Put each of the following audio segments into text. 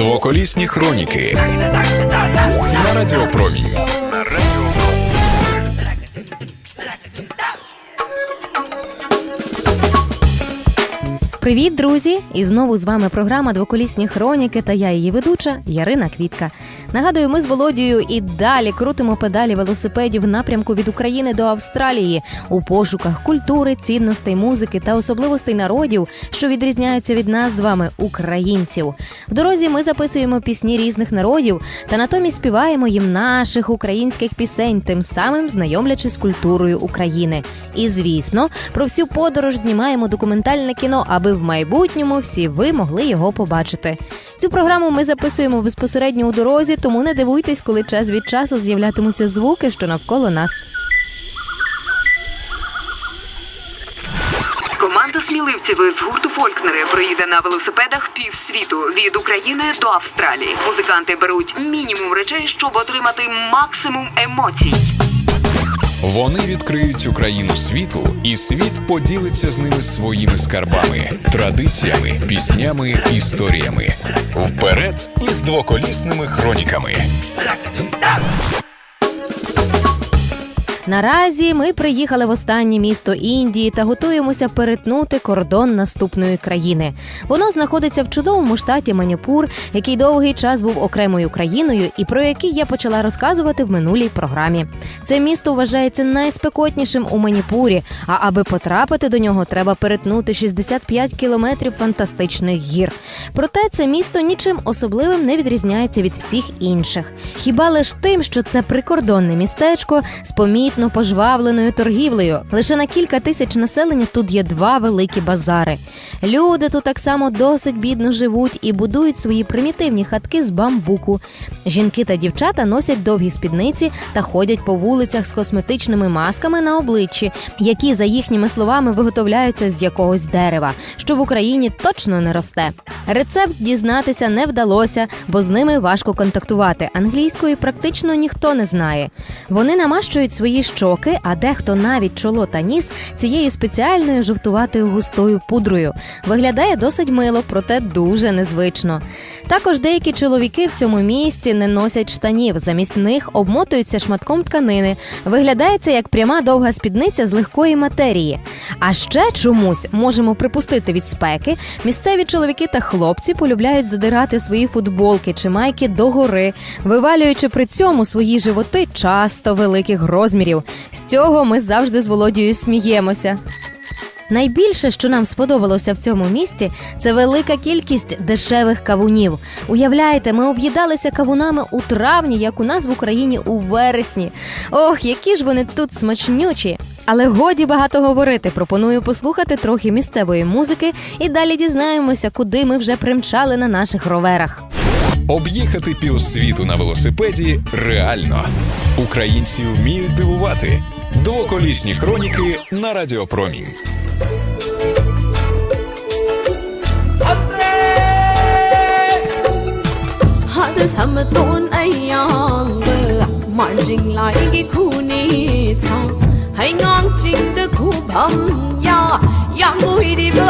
Двоколісні хроніки на Радіопромінь. Привіт, друзі! І знову з вами програма Двоколісні хроніки та я її ведуча Ярина Квітка. Нагадую, ми з Володією і далі крутимо педалі велосипедів в напрямку від України до Австралії у пошуках культури, цінностей, музики та особливостей народів, що відрізняються від нас з вами, українців. В дорозі ми записуємо пісні різних народів та натомість співаємо їм наших українських пісень, тим самим знайомлячи з культурою України. І звісно, про всю подорож знімаємо документальне кіно, аби в майбутньому всі ви могли його побачити. Цю програму ми записуємо безпосередньо у дорозі, тому не дивуйтесь, коли час від часу з'являтимуться звуки, що навколо нас. Команда сміливців з гурту Фолькнери проїде на велосипедах півсвіту від України до Австралії. Музиканти беруть мінімум речей, щоб отримати максимум емоцій. Вони відкриють Україну світу, і світ поділиться з ними своїми скарбами, традиціями, піснями, історіями. Вперед із двоколісними хроніками. Наразі ми приїхали в останнє місто Індії та готуємося перетнути кордон наступної країни. Воно знаходиться в чудовому штаті Маніпур, який довгий час був окремою країною, і про який я почала розказувати в минулій програмі. Це місто вважається найспекотнішим у Маніпурі. А аби потрапити до нього, треба перетнути 65 кілометрів фантастичних гір. Проте це місто нічим особливим не відрізняється від всіх інших. Хіба лиш тим, що це прикордонне містечко з помітно пожвавленою торгівлею. Лише на кілька тисяч населення тут є два великі базари. Люди тут так само досить бідно живуть і будують свої примітивні хатки з бамбуку. Жінки та дівчата носять довгі спідниці та ходять по вулицях з косметичними масками на обличчі, які, за їхніми словами, виготовляються з якогось дерева, що в Україні точно не росте. Рецепт дізнатися не вдалося, бо з ними важко контактувати. Англійської практично ніхто не знає. Вони намащують свої щоки, а дехто навіть чоло та ніс цією спеціальною жовтуватою густою пудрою. Виглядає досить мило, проте дуже незвично. Також деякі чоловіки в цьому місті не носять штанів. Замість них обмотуються шматком тканини. Виглядає це як пряма довга спідниця з легкої матерії. А ще чомусь можемо припустити від спеки. Місцеві чоловіки та хлопці полюбляють задирати свої футболки чи майки догори, вивалюючи при цьому свої животи часто великих розмірів. З цього ми завжди з Володією сміємося. Найбільше, що нам сподобалося в цьому місті, це велика кількість дешевих кавунів. Уявляєте, ми об'їдалися кавунами у травні, як у нас в Україні у вересні. Ох, які ж вони тут смачнючі! Але годі багато говорити. Пропоную послухати трохи місцевої музики і далі дізнаємося, куди ми вже примчали на наших роверах. Об'їхати півсвіту на велосипеді реально. Українці вміють дивувати. Двоколісні хроніки на Радіопромінь. mar jing lai gi khu khu bam ya yang gu hi di bơ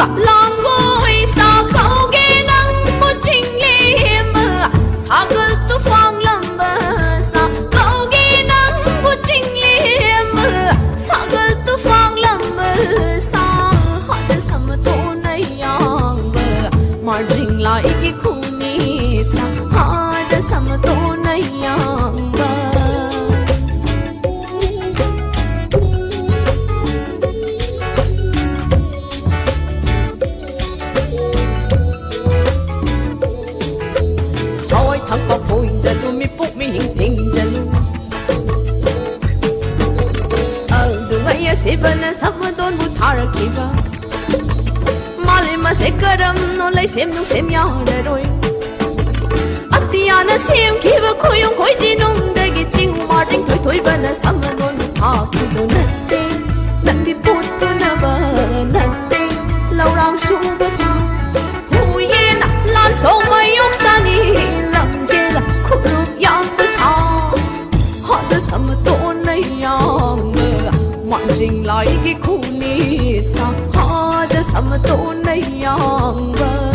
kỳ vọng mà lại mà sẽ cơ đâm nó lấy xem nung xem nhau để rồi. Atiana à, xem, khi vào khối ông khối gì nung để cái chinh mà đánh thổi thổi bên là sao mà nôn. Họ cứ đồ nát tên nặng đi bút tôi nà bờ nặng tên lâu rong xuống bớt sao hùi yên lan sông mây ốc xa ni lầm chê là khúc rụt yam bớt sao họ tôi sao mà tôi này yam mọi trình lại cái ama to nayyam var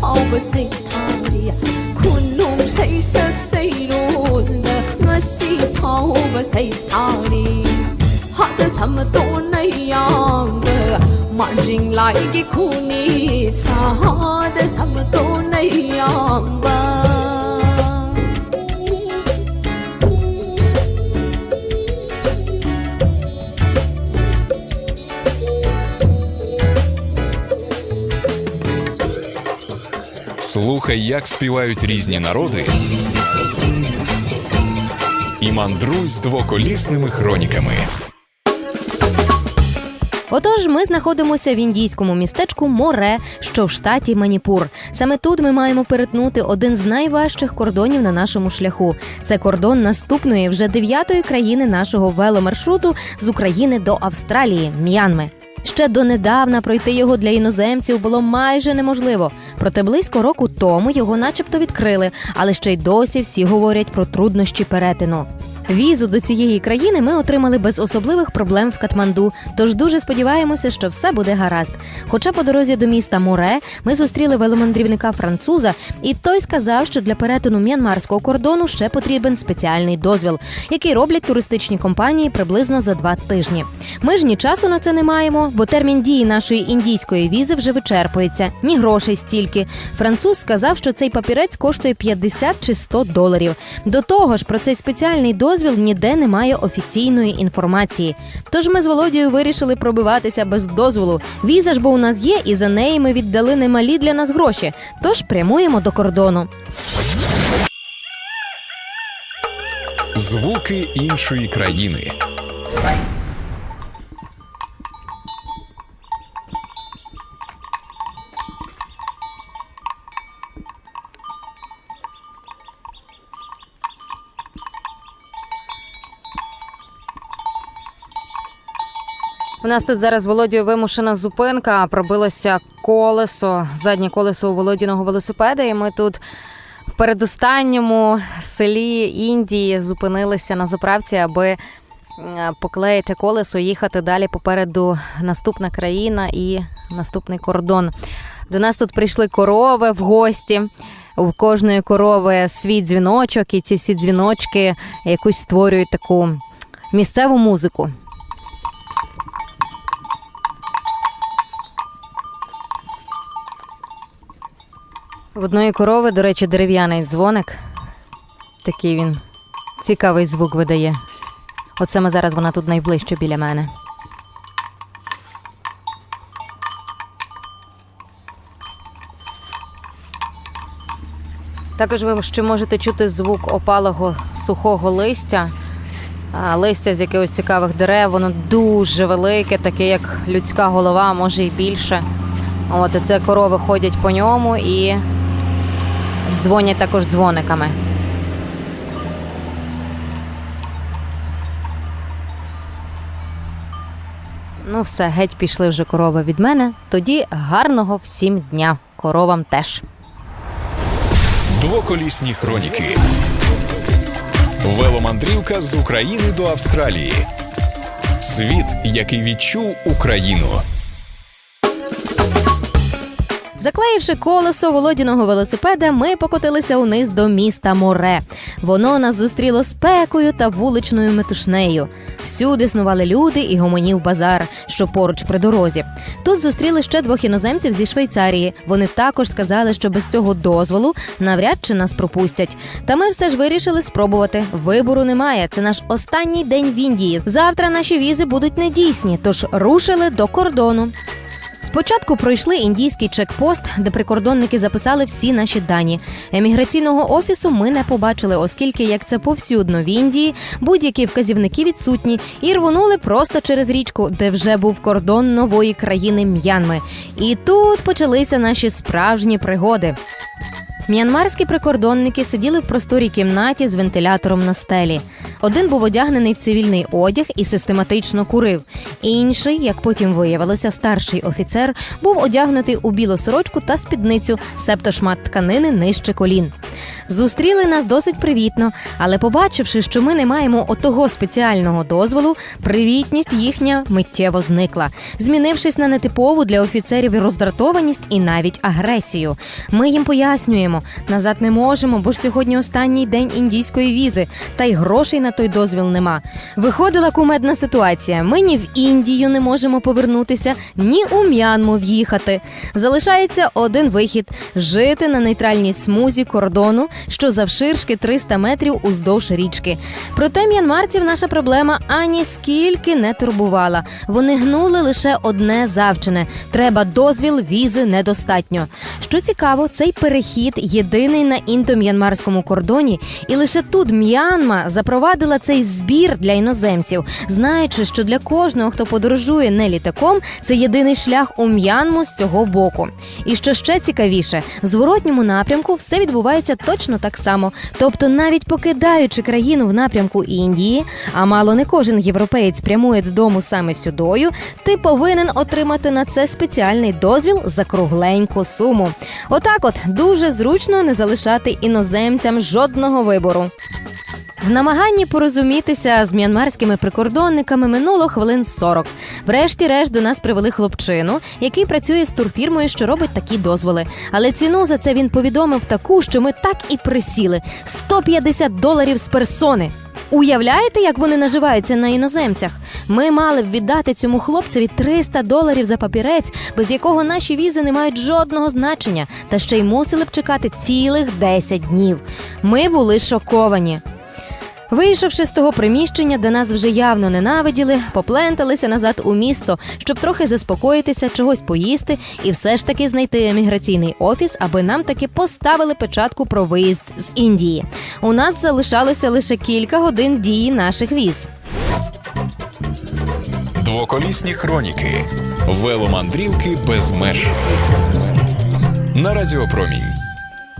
허브색 아리야 쿤놈 쉐이삭 세이로나 마시 허브색 아리 하다 삼아 또 나이양가 만징 라이기 쿠니 사하다 Слухай, як співають різні народи. І мандруй з двоколісними хроніками. Отож, ми знаходимося в індійському містечку Море, що в штаті Маніпур. Саме тут ми маємо перетнути один з найважчих кордонів на нашому шляху. Це кордон наступної вже дев'ятої країни нашого веломаршруту з України до Австралії М'янми. Ще донедавна пройти його для іноземців було майже неможливо. Проте близько року тому його, начебто, відкрили, але ще й досі всі говорять про труднощі перетину. Візу до цієї країни ми отримали без особливих проблем в Катманду, тож дуже сподіваємося, що все буде гаразд. Хоча по дорозі до міста Море ми зустріли веломандрівника француза, і той сказав, що для перетину м'янмарського кордону ще потрібен спеціальний дозвіл, який роблять туристичні компанії приблизно за два тижні. Ми ж ні часу на це не маємо, бо термін дії нашої індійської візи вже вичерпується, ні грошей стільки. Француз сказав, що цей папірець коштує 50 чи 100 доларів. До того ж, про цей спеціальний дозвіл ніде немає офіційної інформації. Тож ми з Володією вирішили пробиватися без дозволу. Віза ж бо у нас є, і за неї ми віддали немалі для нас гроші. Тож прямуємо до кордону. Звуки іншої країни. У нас тут зараз з Володією вимушена зупинка. Пробилося колесо, заднє колесо у Володіного велосипеда. І ми тут в передостанньому селі Індії зупинилися на заправці, аби е, поклеїти колесо, їхати далі попереду наступна країна і наступний кордон. До нас тут прийшли корови в гості. У кожної корови свій дзвіночок, і ці всі дзвіночки якусь створюють таку місцеву музику. В одної корови, до речі, дерев'яний дзвоник. Такий він цікавий звук видає. От саме зараз вона тут найближче біля мене. Також ви ще можете чути звук опалого сухого листя. Листя з якихось цікавих дерев, воно дуже велике, таке як людська голова, може і більше. От і це корови ходять по ньому і дзвонять також дзвониками. Ну, все, геть пішли вже корови від мене. Тоді гарного всім дня. Коровам теж. Двоколісні хроніки. Веломандрівка з України до Австралії. Світ, який відчув Україну. Заклеївши колесо володіного велосипеда, ми покотилися униз до міста Море. Воно нас зустріло спекою та вуличною метушнею. Всюди снували люди і гомонів базар, що поруч при дорозі. Тут зустріли ще двох іноземців зі Швейцарії. Вони також сказали, що без цього дозволу навряд чи нас пропустять. Та ми все ж вирішили спробувати. Вибору немає. Це наш останній день в Індії. Завтра наші візи будуть недійсні, тож рушили до кордону. Спочатку пройшли індійський чекпост, де прикордонники записали всі наші дані. Еміграційного офісу ми не побачили, оскільки як це повсюдно в Індії, будь-які вказівники відсутні, і рвонули просто через річку, де вже був кордон нової країни М'янми. І тут почалися наші справжні пригоди. М'янмарські прикордонники сиділи в просторій кімнаті з вентилятором на стелі. Один був одягнений в цивільний одяг і систематично курив. Інший, як потім виявилося, старший офіцер був одягнутий у білу сорочку та спідницю, себто шмат тканини нижче колін. Зустріли нас досить привітно, але побачивши, що ми не маємо отого спеціального дозволу, привітність їхня миттєво зникла, змінившись на нетипову для офіцерів роздратованість і навіть агресію. Ми їм пояснюємо, назад не можемо, бо ж сьогодні останній день індійської візи, та й грошей на той дозвіл нема. Виходила кумедна ситуація. Ми ні в Індію не можемо повернутися, ні у М'янму в'їхати. Залишається один вихід жити на нейтральній смузі кордону, що завширшки 300 метрів уздовж річки. Проте м'янмарців наша проблема ані скільки не турбувала. Вони гнули лише одне завчене: треба дозвіл, візи недостатньо. Що цікаво, цей перехід єдиний на індо-м'янмарському кордоні, і лише тут М'янма запровадила цей збір для іноземців, знаючи, що для кожного, хто подорожує не літаком, це єдиний шлях у М'янму з цього боку. І що ще цікавіше, в зворотньому напрямку все відбувається точно так само. Тобто, навіть покидаючи країну в напрямку Індії, а мало не кожен європеєць прямує додому саме сюдою, ти повинен отримати на це спеціальний дозвіл за кругленьку суму. Отак, от дуже зручно не залишати іноземцям жодного вибору. В намаганні порозумітися з м'янмарськими прикордонниками минуло хвилин 40. Врешті-решт до нас привели хлопчину, який працює з турфірмою, що робить такі дозволи. Але ціну за це він повідомив таку, що ми так і присіли: 150 доларів з персони. Уявляєте, як вони наживаються на іноземцях? Ми мали б віддати цьому хлопцеві 300 доларів за папірець, без якого наші візи не мають жодного значення, та ще й мусили б чекати цілих 10 днів. Ми були шоковані. Вийшовши з того приміщення, де нас вже явно ненавиділи, попленталися назад у місто, щоб трохи заспокоїтися, чогось поїсти і все ж таки знайти еміграційний офіс, аби нам таки поставили печатку про виїзд з Індії. У нас залишалося лише кілька годин дії наших віз. Двоколісні хроніки. Веломандрівки без меж. На Радіопромінь.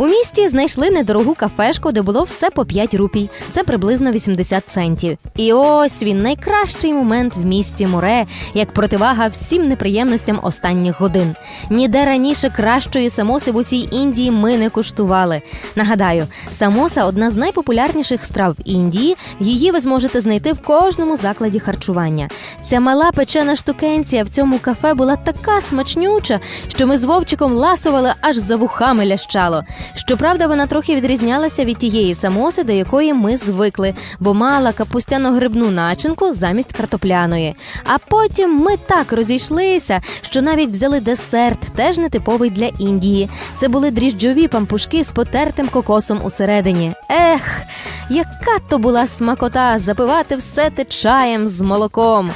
У місті знайшли недорогу кафешку, де було все по 5 рупій. Це приблизно 80 центів. І ось він найкращий момент в місті Море, як противага всім неприємностям останніх годин. Ніде раніше кращої самоси в усій Індії ми не куштували. Нагадаю, самоса одна з найпопулярніших страв Індії. Її ви зможете знайти в кожному закладі харчування. Ця мала печена штукенція в цьому кафе була така смачнюча, що ми з вовчиком ласували аж за вухами лящало. Щоправда, вона трохи відрізнялася від тієї самоси, до якої ми звикли, бо мала капустяно-грибну начинку замість картопляної. А потім ми так розійшлися, що навіть взяли десерт, теж нетиповий для Індії. Це були дріжджові пампушки з потертим кокосом усередині. Ех, яка то була смакота запивати все те чаєм з молоком.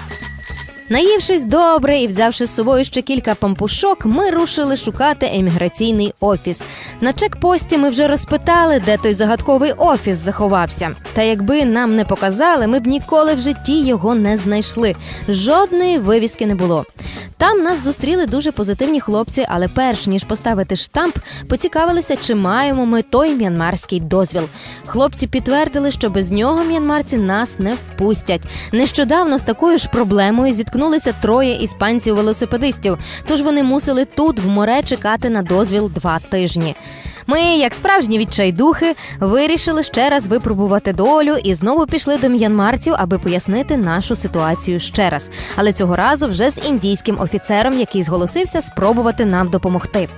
Наївшись добре і взявши з собою ще кілька пампушок, ми рушили шукати еміграційний офіс. На чекпості ми вже розпитали, де той загадковий офіс заховався. Та якби нам не показали, ми б ніколи в житті його не знайшли. Жодної вивіски не було. Там нас зустріли дуже позитивні хлопці, але перш ніж поставити штамп, поцікавилися, чи маємо ми той м'янмарський дозвіл. Хлопці підтвердили, що без нього м'янмарці нас не впустять. Нещодавно з такою ж проблемою зіткнулися троє іспанців-велосипедистів, тож вони мусили тут в море чекати на дозвіл два тижні. Ми, як справжні відчайдухи, вирішили ще раз випробувати долю і знову пішли до м'янмарців, аби пояснити нашу ситуацію ще раз. Але цього разу вже з індійським офіцером, який зголосився спробувати нам допомогти.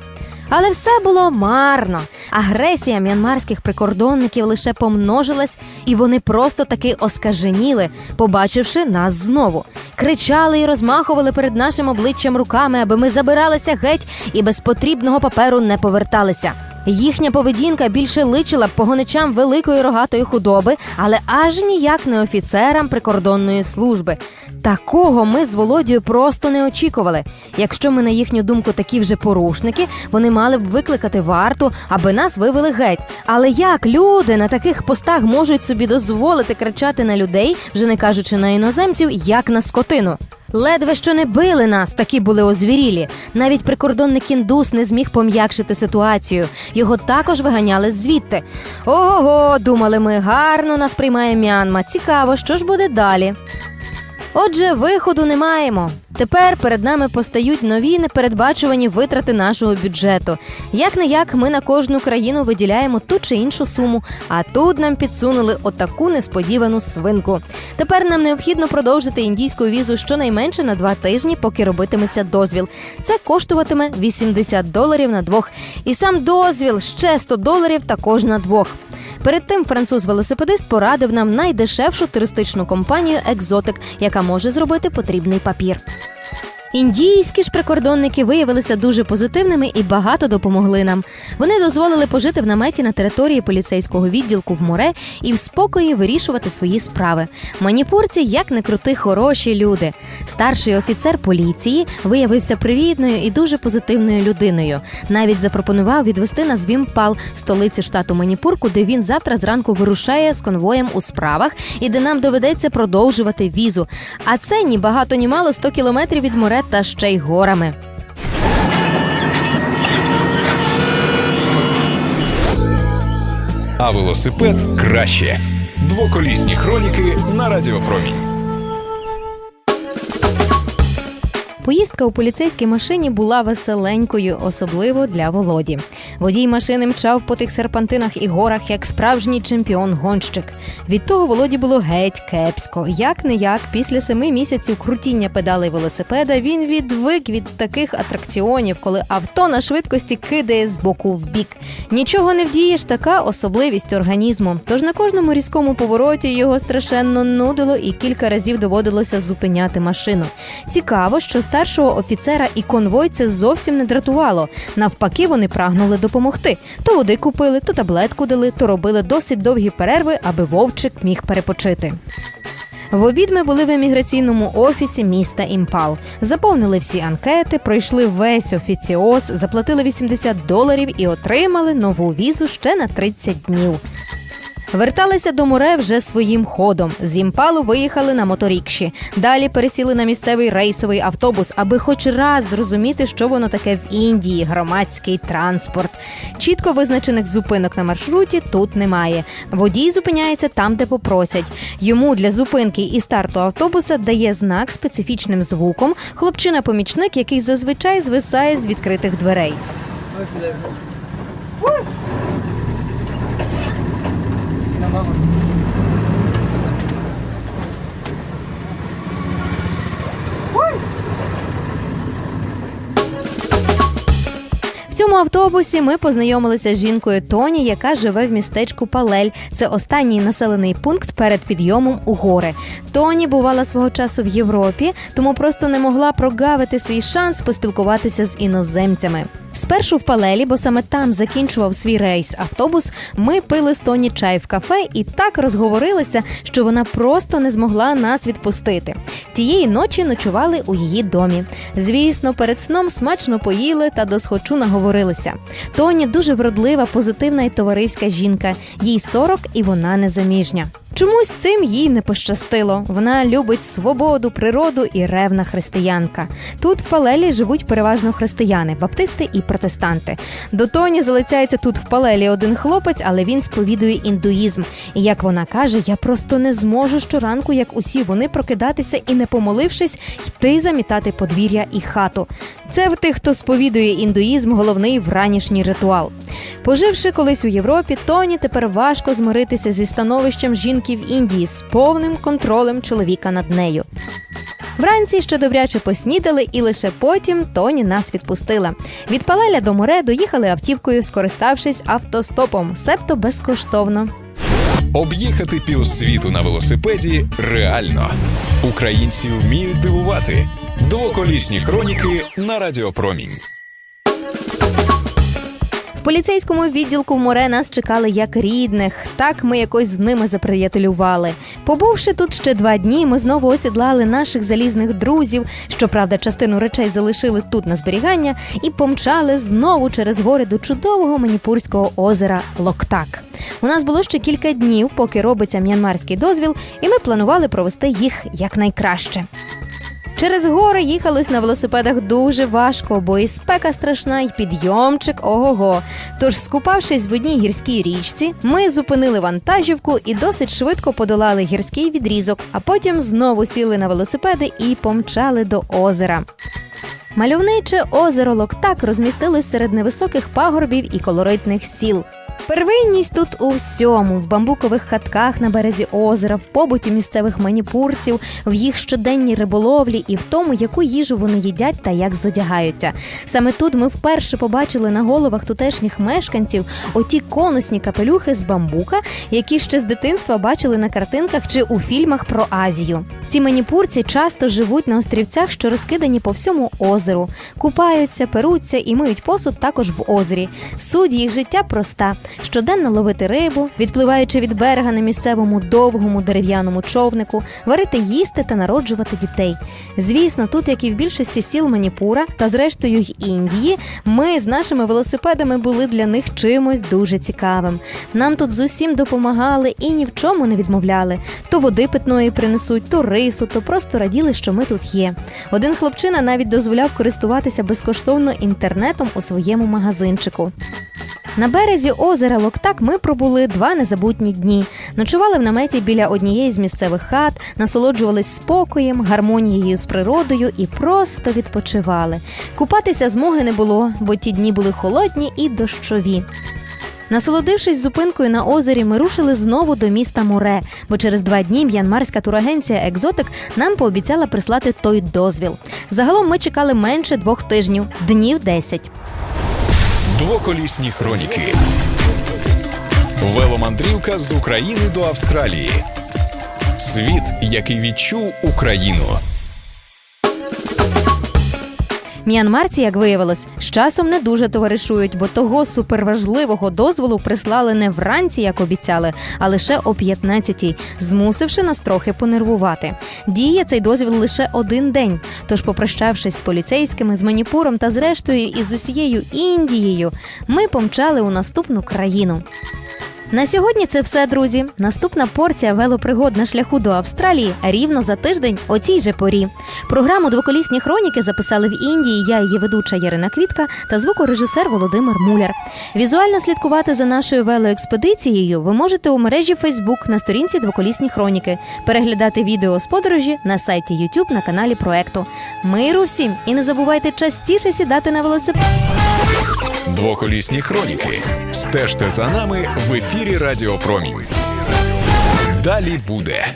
Але все було марно. Агресія м'янмарських прикордонників лише помножилась, і вони просто таки оскаженіли, побачивши нас знову. Кричали і розмахували перед нашим обличчям руками, аби ми забиралися геть і без потрібного паперу не поверталися. Їхня поведінка більше личила б погоничам великої рогатої худоби, але аж ніяк не офіцерам прикордонної служби. Такого ми з Володією просто не очікували. Якщо ми, на їхню думку, такі вже порушники, вони мали б викликати варту, аби нас вивели геть. Але як люди на таких постах можуть собі дозволити кричати на людей, вже не кажучи на іноземців, як на скотину? Ледве що не били нас, такі були озвірілі. Навіть прикордонник індус не зміг пом'якшити ситуацію. Його також виганяли звідти. Ого, думали ми, гарно нас приймає Мянма. Цікаво, що ж буде далі. Отже, виходу не маємо. Тепер перед нами постають нові непередбачувані витрати нашого бюджету. Як не як ми на кожну країну виділяємо ту чи іншу суму, а тут нам підсунули отаку несподівану свинку. Тепер нам необхідно продовжити індійську візу щонайменше на два тижні, поки робитиметься дозвіл. Це коштуватиме 80 доларів на двох. І сам дозвіл ще 100 доларів також на двох. Перед тим француз-велосипедист порадив нам найдешевшу туристичну компанію Екзотик, яка може зробити потрібний папір. Індійські ж прикордонники виявилися дуже позитивними і багато допомогли нам. Вони дозволили пожити в наметі на території поліцейського відділку в море і в спокої вирішувати свої справи. Маніпурці, як не крути, хороші люди. Старший офіцер поліції виявився привітною і дуже позитивною людиною. Навіть запропонував відвести нас в Імпал, столиці штату Маніпур, куди він завтра зранку вирушає з конвоєм у справах і де нам доведеться продовжувати візу. А це ні багато, ні мало 100 кілометрів від море та ще й горами. А велосипед краще. Двоколісні хроніки на Радіопромінь. Поїздка у поліцейській машині була веселенькою, особливо для Володі. Водій машини мчав по тих серпантинах і горах, як справжній чемпіон-гонщик. Від того Володі було геть кепсько. Як не як, після семи місяців крутіння педалей велосипеда він відвик від таких атракціонів, коли авто на швидкості кидає з боку в бік. Нічого не вдієш, така особливість організму. Тож на кожному різкому повороті його страшенно нудило і кілька разів доводилося зупиняти машину. Цікаво, що старшого офіцера і конвой це зовсім не дратувало. Навпаки, вони прагнули допомогти. То води купили, то таблетку дали, то робили досить довгі перерви, аби вовчик міг перепочити. В обід ми були в еміграційному офісі міста Імпал. Заповнили всі анкети, пройшли весь офіціоз, заплатили 80 доларів і отримали нову візу ще на 30 днів. Верталися до море вже своїм ходом. З імпалу виїхали на моторікші. Далі пересіли на місцевий рейсовий автобус, аби хоч раз зрозуміти, що воно таке в Індії громадський транспорт. Чітко визначених зупинок на маршруті тут немає. Водій зупиняється там, де попросять. Йому для зупинки і старту автобуса дає знак специфічним звуком хлопчина-помічник, який зазвичай звисає з відкритих дверей. В цьому автобусі ми познайомилися з жінкою Тоні, яка живе в містечку Палель. Це останній населений пункт перед підйомом у гори. Тоні бувала свого часу в Європі, тому просто не могла прогавити свій шанс поспілкуватися з іноземцями. Спершу в Палелі, бо саме там закінчував свій рейс автобус. Ми пили з Тоні чай в кафе і так розговорилися, що вона просто не змогла нас відпустити. Тієї ночі ночували у її домі. Звісно, перед сном смачно поїли та досхочу наговорилися. Тоні дуже вродлива, позитивна і товариська жінка. Їй 40 і вона незаміжня. Чомусь цим їй не пощастило. Вона любить свободу, природу і ревна християнка. Тут в Палелі живуть переважно християни, баптисти і протестанти. До Тоні залицяється тут в Палелі один хлопець, але він сповідує індуїзм. І як вона каже, я просто не зможу щоранку, як усі вони, прокидатися і, не помолившись, йти замітати подвір'я і хату. Це в тих, хто сповідує індуїзм, головний вранішній ритуал. Поживши колись у Європі, Тоні тепер важко змиритися зі становищем жінки в Індії з повним контролем чоловіка над нею. Вранці ще добряче поснідали, і лише потім Тоні нас відпустила. Від Палеля до море доїхали автівкою, скориставшись автостопом, себто безкоштовно. Об'їхати півсвіту на велосипеді реально. Українці вміють дивувати. Двоколісні хроніки на Радіопромінь. Поліцейському відділку море нас чекали як рідних. Так ми якось з ними заприятелювали. Побувши тут ще два дні, ми знову осідлали наших залізних друзів. Щоправда, частину речей залишили тут на зберігання і помчали знову через гори до чудового маніпурського озера Локтак. У нас було ще кілька днів, поки робиться м'янмарський дозвіл, і ми планували провести їх якнайкраще. Через гори їхалось на велосипедах дуже важко, бо і спека страшна, і підйомчик ого-го. Тож, скупавшись в одній гірській річці, ми зупинили вантажівку і досить швидко подолали гірський відрізок, а потім знову сіли на велосипеди і помчали до озера. Мальовниче озеро Локтак розмістилось серед невисоких пагорбів і колоритних сіл. Первинність тут у всьому в бамбукових хатках на березі озера, в побуті місцевих маніпурців, в їх щоденній риболовлі і в тому, яку їжу вони їдять та як зодягаються. Саме тут ми вперше побачили на головах тутешніх мешканців оті конусні капелюхи з бамбука, які ще з дитинства бачили на картинках чи у фільмах про Азію. Ці маніпурці часто живуть на острівцях, що розкидані по всьому озеру, купаються, перуться і миють посуд також в озері. Суть їх життя проста: щоденно ловити рибу, відпливаючи від берега на місцевому довгому дерев'яному човнику, варити їсти та народжувати дітей. Звісно, тут, як і в більшості сіл Маніпура та зрештою й Індії, ми з нашими велосипедами були для них чимось дуже цікавим. Нам тут з усім допомагали і ні в чому не відмовляли. То води питної принесуть, то рису, то просто раділи, що ми тут є. Один хлопчина навіть дозволяв користуватися безкоштовно інтернетом у своєму магазинчику. На березі озера Локтак ми пробули два незабутні дні. Ночували в наметі біля однієї з місцевих хат, насолоджувались спокоєм, гармонією з природою і просто відпочивали. Купатися змоги не було, бо ті дні були холодні і дощові. Насолодившись зупинкою на озері, ми рушили знову до міста Море, бо через два дні м'янмарська турагенція Екзотик нам пообіцяла прислати той дозвіл. Загалом ми чекали менше двох тижнів, днів 10. Двоколісні хроніки. Веломандрівка з України до Австралії. Світ, який відчув Україну. М'янмарці, як виявилось, з часом не дуже товаришують, бо того суперважливого дозволу прислали не вранці, як обіцяли, а лише о 15-й, змусивши нас трохи понервувати. Діє цей дозвіл лише один день. Тож, попрощавшись з поліцейськими, з маніпуром та зрештою із усією Індією, ми помчали у наступну країну. На сьогодні це все, друзі. Наступна порція велопригод на шляху до Австралії рівно за тиждень о цій же порі. Програму Двоколісні хроніки записали в Індії. Я її ведуча Ярина Квітка та звукорежисер Володимир Муляр. Візуально слідкувати за нашою велоекспедицією ви можете у мережі Facebook на сторінці Двоколісні хроніки, переглядати відео з подорожі на сайті YouTube на каналі проекту. Миру всім і не забувайте частіше сідати на велосипед. Двоколісні хроніки. Стежте за нами в ефірі Радіо Промінь. Далі буде.